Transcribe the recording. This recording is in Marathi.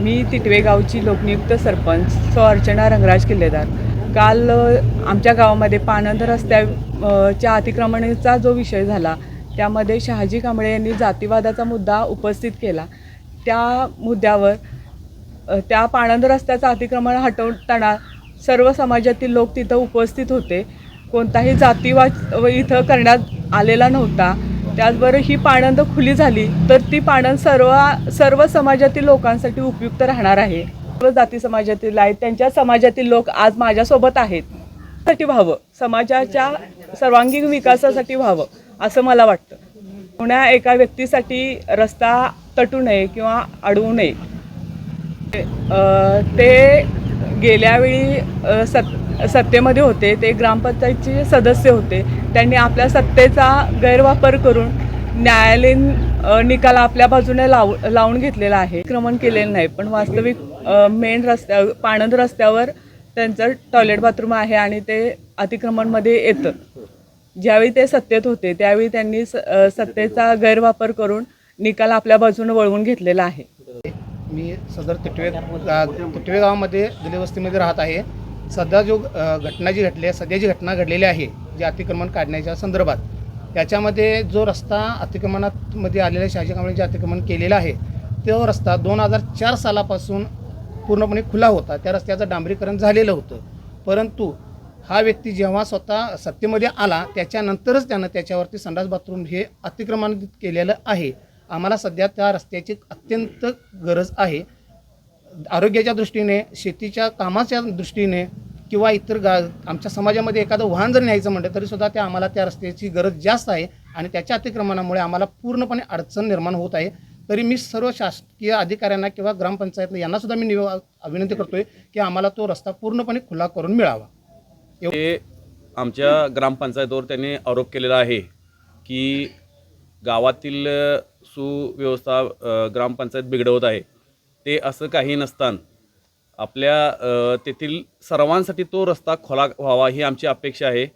मी तिटवे गावची लोकनियुक्त सरपंच सो अर्चना रंगराज किल्लेदार. काल आमच्या गावामध्ये पानंद रस्त्याच्या अतिक्रमणाचा जो विषय झाला त्यामध्ये शहाजी कांबळे यांनी जातीवादाचा मुद्दा उपस्थित केला. त्या मुद्द्यावर त्या पाणंद रस्त्याचं अतिक्रमण हटवताना सर्व समाजातील लोक तिथं उपस्थित होते. कोणताही जातीवाद व इथं करण्यात आलेला नव्हता. त्याचबरोबर ही पाणंद खुली झाली तर ती पाणंद सर्व सर्व समाजातील लोकांसाठी उपयुक्त राहणार आहे. सर्व जाती समाजातील आहेत त्यांच्या समाजातील लोक आज माझ्यासोबत आहेत. साठी व्हावं समाजाच्या सर्वांगीण विकासासाठी व्हावं असं मला वाटतं. पुण्या एका व्यक्तीसाठी रस्ता तटू नये किंवा अडवू नये. ते गेल्यावेळी सत सत्तेमध्ये होते ते ग्रामपंचायतचे सदस्य होते त्यांनी आपल्या सत्तेचा गैरवापर करून न्यायालयीन निकाल आपल्या बाजूने लाव लावून घेतलेला आहे. क्रमण केलेलं नाही पण वास्तविक मेन रस्त्या पाणंद रस्त्यावर त्यांचं टॉयलेट बाथरूम आहे आणि ते अतिक्रमणमध्ये येतं. ज्यावेळी ते सत्तेत होते त्यावेळी त्यांनी स सत्तेचा गैरवापर करून निकाल आपल्या बाजूने वळवून घेतलेला आहे. मी सदर तिटवे तिटवे गावामध्ये दिलेवस्तीमध्ये राहत आहे. सध्या जो घटना जी घडली आहे सध्या जी घटना घडलेली आहे जे अतिक्रमण काढण्याच्या संदर्भात त्याच्यामध्ये जो रस्ता अतिक्रमणात मध्ये आलेल्या शहाजी कांबळे जे अतिक्रमण केलेलं आहे तो रस्ता दोन हजार चार सालापासून पूर्णपणे खुला होता. त्या रस्त्याचं डांबरीकरण झालेलं होतं. परंतु हा व्यक्ती जेव्हा स्वतः सत्तेमध्ये आला त्याच्यानंतरच त्यानं त्याच्यावरती संडास बाथरूम हे अतिक्रमण केलेलं आहे. आम्हाला सध्या त्या रस्त्याची अत्यंत गरज आहे. आरोग्याच्या दृष्टीने शेतीच्या कामाच्या दृष्टीने किंवा इतर गा आमच्या समाजामध्ये एखादं वाहन जर न्यायचं म्हटलं तरीसुद्धा त्या आम्हाला त्या रस्त्याची गरज जास्त आहे आणि त्याच्या अतिक्रमणामुळे आम्हाला पूर्णपणे अडचण निर्माण होत आहे. तरी मी सर्व शासकीय अधिकाऱ्यांना किंवा ग्रामपंचायतला यांनासुद्धा मी निव विनंती करतोय की आम्हाला तो रस्ता पूर्णपणे खुला करून मिळावा. हे आमच्या ग्रामपंचायतीवर त्यांनी आरोप केलेला आहे की गावातील सुव्यवस्था ग्रामपंचायत बिघडवत आहे. ते असं काही नसताना. आपल्या तेथील सर्वांसाठी तो रस्ता खोला व्हावा ही आमची अपेक्षा आहे.